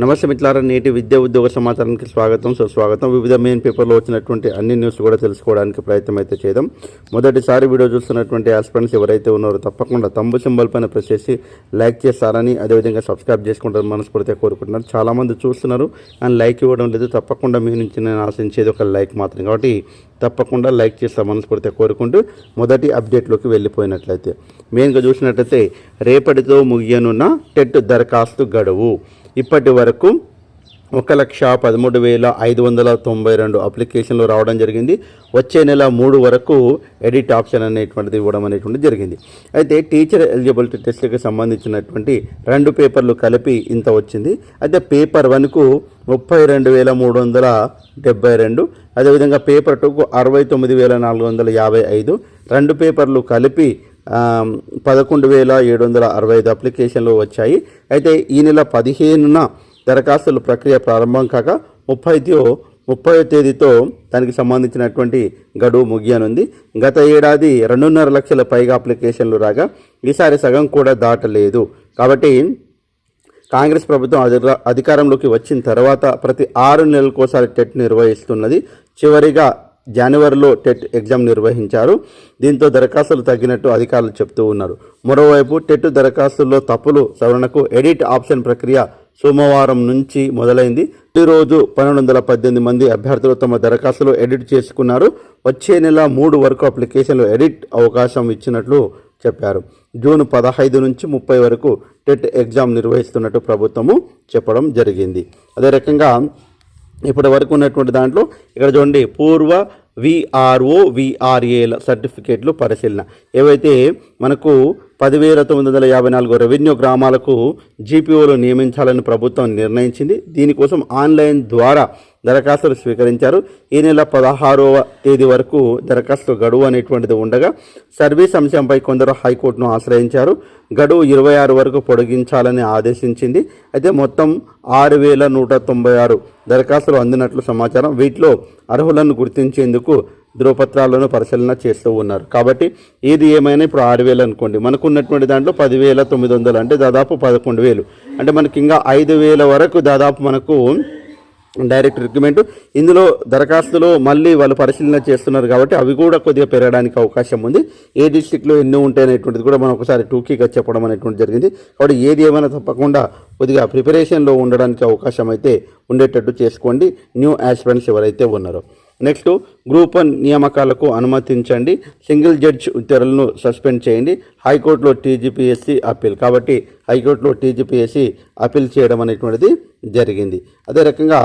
నమస్తే మిత్రులారా నేటి విద్యా ఉద్యోగ సమాచారానికి స్వాగతం. సుస్వాగతం. వివిధ మెయిన్ పేపర్లో వచ్చినటువంటి అన్ని న్యూస్ కూడా తెలుసుకోవడానికి ప్రయత్నం అయితే చేద్దాం. మొదటిసారి వీడియో చూస్తున్నటువంటి ఆస్పిరెంట్స్ ఎవరైతే ఉన్నారో తప్పకుండా తమ్ము సింబల్ పైన ప్రెస్ చేసి లైక్ చేస్తారని అదేవిధంగా సబ్స్క్రైబ్ చేసుకుంటారని మనస్ఫూర్తిగా కోరుకుంటున్నారు. చాలామంది చూస్తున్నారు అండ్ లైక్ ఇవ్వడం లేదు. తప్పకుండా మీ నుంచి నేను ఆశించేది ఒక లైక్ మాత్రం కాబట్టి తప్పకుండా లైక్ చేస్తా మనస్ఫూర్తిగా కోరుకుంటూ మొదటి అప్డేట్లోకి వెళ్ళిపోయినట్లయితే. మెయిన్గా చూసినట్లయితే రేపటితో ముగియనున్న టెట్ దరఖాస్తు గడువు. ఇప్పటి వరకు ఒక లక్ష పదమూడు వేల ఐదు వందల తొంభై రెండు అప్లికేషన్లు రావడం జరిగింది. వచ్చే నెల మూడు వరకు ఎడిట్ ఆప్షన్ అనేటువంటిది ఇవ్వడం అనేటువంటిది జరిగింది. అయితే టీచర్ ఎలిజిబిలిటీ టెస్ట్కి సంబంధించినటువంటి రెండు పేపర్లు కలిపి ఇంత వచ్చింది. అయితే పేపర్ వన్కు ముప్పై రెండు వేల మూడు వందల డెబ్బై రెండు అదేవిధంగా పేపర్ టూకు అరవై తొమ్మిది వేల నాలుగు వందల యాభై ఐదు రెండు పేపర్లు కలిపి పదకొండు వేల ఏడు వందల అరవై ఐదు అప్లికేషన్లు వచ్చాయి. అయితే ఈ నెల పదిహేనున దరఖాస్తుల ప్రక్రియ ప్రారంభం కాక ముప్పైతో ముప్పై తేదీతో దానికి సంబంధించినటువంటి గడువు ముగియనుంది. గత ఏడాది రెండున్నర లక్షల పైగా అప్లికేషన్లు రాగా ఈసారి సగం కూడా దాటలేదు. కాబట్టి కాంగ్రెస్ ప్రభుత్వం అధిక- అధికారంలోకి వచ్చిన తర్వాత ప్రతి ఆరు నెలలకోసారి టెట్ నిర్వహిస్తున్నది. చివరిగా జనవరిలో టెట్ ఎగ్జామ్ నిర్వహించారు. దీంతో దరఖాస్తులు తగ్గినట్టు అధికారులు చెప్తూ ఉన్నారు. మరోవైపు టెట్ దరఖాస్తుల్లో తప్పులు సవరణకు ఎడిట్ ఆప్షన్ ప్రక్రియ సోమవారం నుంచి మొదలైంది. ప్రతిరోజు పన్నెండు వందల పద్దెనిమిది మంది అభ్యర్థులు తమ దరఖాస్తులు ఎడిట్ చేసుకున్నారు. వచ్చే నెల మూడు వరకు అప్లికేషన్లు ఎడిట్ అవకాశం ఇచ్చినట్లు చెప్పారు. జూన్ పదహైదు నుంచి ముప్పై వరకు టెట్ ఎగ్జామ్ నిర్వహిస్తున్నట్టు ప్రభుత్వము చెప్పడం జరిగింది. అదే రకంగా ఇప్పటి వరకు ఉన్నటువంటి దాంట్లో ఇక్కడ చూడండి పూర్వ విఆర్ఓ విఆర్ఏల సర్టిఫికేట్లు పరిశీలన. ఏవైతే మనకు పదివేల తొమ్మిది వందల యాభై నాలుగు రెవెన్యూ గ్రామాలకు జీపీఓలు నియమించాలని ప్రభుత్వం నిర్ణయించింది దీనికోసం ఆన్లైన్ ద్వారా దరఖాస్తులు స్వీకరించారు. ఈ నెల పదహారవ తేదీ వరకు దరఖాస్తు గడువు అనేటువంటిది ఉండగా సర్వీస్ అంశంపై కొందరు హైకోర్టును ఆశ్రయించారు. గడువు ఇరవై ఆరు వరకు పొడిగించాలని ఆదేశించింది. అయితే మొత్తం ఆరు వేల నూట తొంభై ఆరు దరఖాస్తులు అందినట్లు సమాచారం వీటిలో అర్హులను గుర్తించేందుకు ధృవపత్రాలను పరిశీలన చేస్తూ ఉన్నారు. కాబట్టి ఏది ఏమైనా ఇప్పుడు ఆరు వేలు అనుకోండి. మనకు ఉన్నటువంటి దాంట్లో పదివేల తొమ్మిది వందలు అంటే దాదాపు పదకొండు వేలు. అంటే మనకి ఇంకా ఐదు వేల వరకు దాదాపు మనకు డైరెక్ట్ రిక్రూట్మెంట్. ఇందులో దరఖాస్తులు మళ్ళీ వాళ్ళు పరిశీలన చేస్తున్నారు కాబట్టి అవి కూడా కొద్దిగా పెరగడానికి అవకాశం ఉంది. ఏ డిస్టిక్లో ఎన్ని ఉంటాయి అనేటువంటిది కూడా మనం ఒకసారి టూకీగా చెప్పడం అనేటువంటి జరిగింది. కాబట్టి ఏది ఏమైనా తప్పకుండా కొద్దిగా ప్రిపరేషన్లో ఉండడానికి అవకాశం అయితే ఉండేటట్టు చేసుకోండి. న్యూ యాస్పిరెంట్స్ ఎవరైతే ఉన్నారో. నెక్స్ట్ గ్రూప్ వన్ నియామకాలకు అనుమతించండి. సింగిల్ జడ్జ్ ఉత్తర్వులను సస్పెండ్ చేయండి. హైకోర్టులో టీజీపీఎస్సీ అప్పీల్. కాబట్టి హైకోర్టులో టీజీపీఎస్సీ అప్పీల్ చేయడం అనేటువంటిది జరిగింది. అదే రకంగా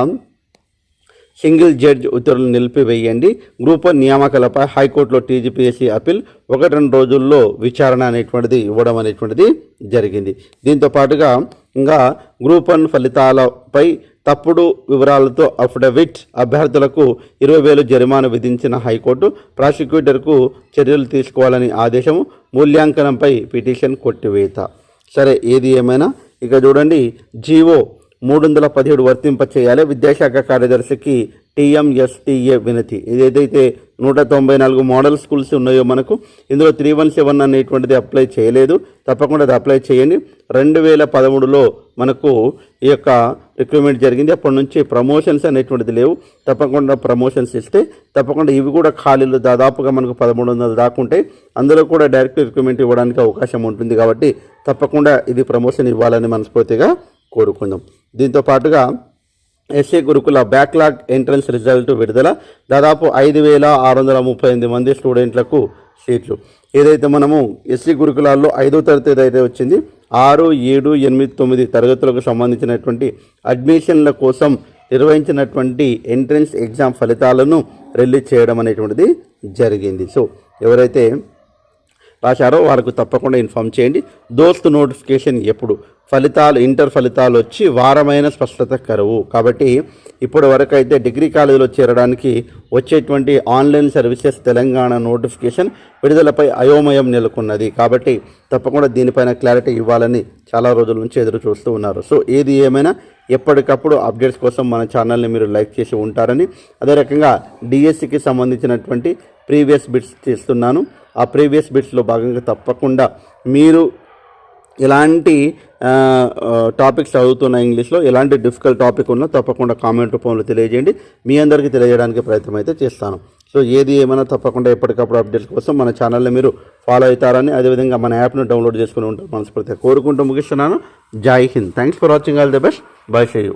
సింగిల్ జడ్జ్ ఉత్తర్వులు నిలిపివేయండి. గ్రూప్ వన్ నియామకాలపై హైకోర్టులో టీజీపీఎస్సీ అప్పీల్ ఒకటి రెండు రోజుల్లో విచారణ అనేటువంటిది ఇవ్వడం అనేటువంటిది జరిగింది. దీంతో పాటుగా ఇంకా గ్రూప్ వన్ ఫలితాలపై తప్పుడు వివరాలతో అఫిడవిట్ అభ్యర్థులకు ఇరవై వేలు జరిమానా విధించిన హైకోర్టు ప్రాసిక్యూటర్కు చర్యలు తీసుకోవాలని ఆదేశము మూల్యాంకనంపై పిటిషన్ కొట్టివేత. సరే ఏది ఏమైనా? ఇక చూడండి జీవో మూడు వందల పదిహేడు వర్తింప చేయాలి విద్యాశాఖ కార్యదర్శికి టీఎంఎస్టీఏ వినతి. ఏదైతే నూట తొంభై నాలుగు మోడల్ స్కూల్స్ ఉన్నాయో మనకు ఇందులో త్రీ వన్ సెవెన్ అనేటువంటిది అప్లై చేయలేదు. తప్పకుండా అది అప్లై చేయండి. రెండు వేల పదమూడులో మనకు ఈ యొక్క రిక్రూట్మెంట్ జరిగింది. అప్పటి నుంచి ప్రమోషన్స్ అనేటువంటిది లేవు. తప్పకుండా ప్రమోషన్స్ ఇస్తే తప్పకుండా ఇవి కూడా ఖాళీలు దాదాపుగా మనకు పదమూడు వందలు దాకుంటే అందులో కూడా డైరెక్ట్ రిక్రూట్మెంట్ ఇవ్వడానికి అవకాశం ఉంటుంది కాబట్టి తప్పకుండా ఇది ప్రమోషన్ ఇవ్వాలని మనస్ఫూర్తిగా కోరుకుందాం. దీంతో పాటుగా ఎస్సీ గురుకుల బ్యాక్లాగ్ ఎంట్రన్స్ రిజల్ట్ విడుదల. దాదాపు ఐదు వేల ఆరు వందల ముప్పై ఎనిమిది మంది స్టూడెంట్లకు సీట్లు. ఏదైతే మనము ఎస్సీ గురుకులాల్లో ఐదో తరగతి ఏదైతే వచ్చింది ఆరు ఏడు ఎనిమిది తొమ్మిది తరగతులకు సంబంధించినటువంటి అడ్మిషన్ల కోసం నిర్వహించినటువంటి ఎంట్రన్స్ ఎగ్జామ్ ఫలితాలను రిలీజ్ చేయడం అనేటువంటిది జరిగింది. సో ఎవరైతే రాశారో వాళ్ళకు తప్పకుండా ఇన్ఫామ్ చేయండి. దోస్త్ నోటిఫికేషన్ ఎప్పుడు? ఫలితాలు ఇంటర్ ఫలితాలు వచ్చి వారమైన స్పష్టత కరువు. కాబట్టి ఇప్పటి వరకు అయితే డిగ్రీ కాలేజీలో చేరడానికి వచ్చేటువంటి ఆన్లైన్ సర్వీసెస్ తెలంగాణ నోటిఫికేషన్ విడుదలపై అయోమయం నెలకొన్నది. కాబట్టి తప్పకుండా దీనిపైన క్లారిటీ ఇవ్వాలని చాలా రోజుల నుంచి ఎదురు చూస్తూ ఉన్నారు. సో ఏది ఏమైనా ఎప్పటికప్పుడు అప్డేట్స్ కోసం మన ఛానల్ని మీరు లైక్ చేసి ఉంటారని అదే రకంగా డిఎస్సికి సంబంధించినటువంటి ప్రీవియస్ బిట్స్ చేస్తున్నాను ఆ ప్రీవియస్ బిట్స్లో భాగంగా తప్పకుండా మీరు ఎలాంటి టాపిక్స్ చదువుతున్న ఇంగ్లీష్లో ఎలాంటి డిఫికల్ట్ టాపిక్ ఉన్నా తప్పకుండా కామెంట్ రూపంలో తెలియజేయండి. మీ అందరికీ తెలియజేయడానికి ప్రయత్నం అయితే చేస్తాను. సో ఏది ఏమైనా తప్పకుండా ఎప్పటికప్పుడు అప్డేట్స్ కోసం మన ఛానల్ని మీరు ఫాలో అవుతారని అదేవిధంగా మన యాప్ను డౌన్లోడ్ చేసుకుని ఉంటారు మనస్ఫూర్తిగా కోరుకుంటూ ముగిస్తున్నాను. జై Hind. Thanks for watching. All the best. Bye see you.